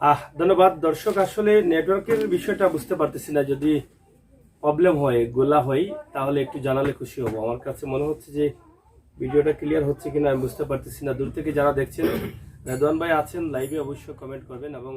আহ, ধন্যবাদ। দর্শক, আসলে নেটওয়ার্কের বিষয়টা বুঝতে পারতেছি না। যদি প্রবলেম হয়, গোলা হয়, তাহলে একটু জানালে খুশি হব। আমার কাছে মনে হচ্ছে যে ভিডিওটা ক্লিয়ার হচ্ছে কিনা আমি বুঝতে পারতেছি না। দূর থেকে যারা দেখছেন, রেদওয়ান ভাই আছেন লাইভে অবশ্যই কমেন্ট করবেন এবং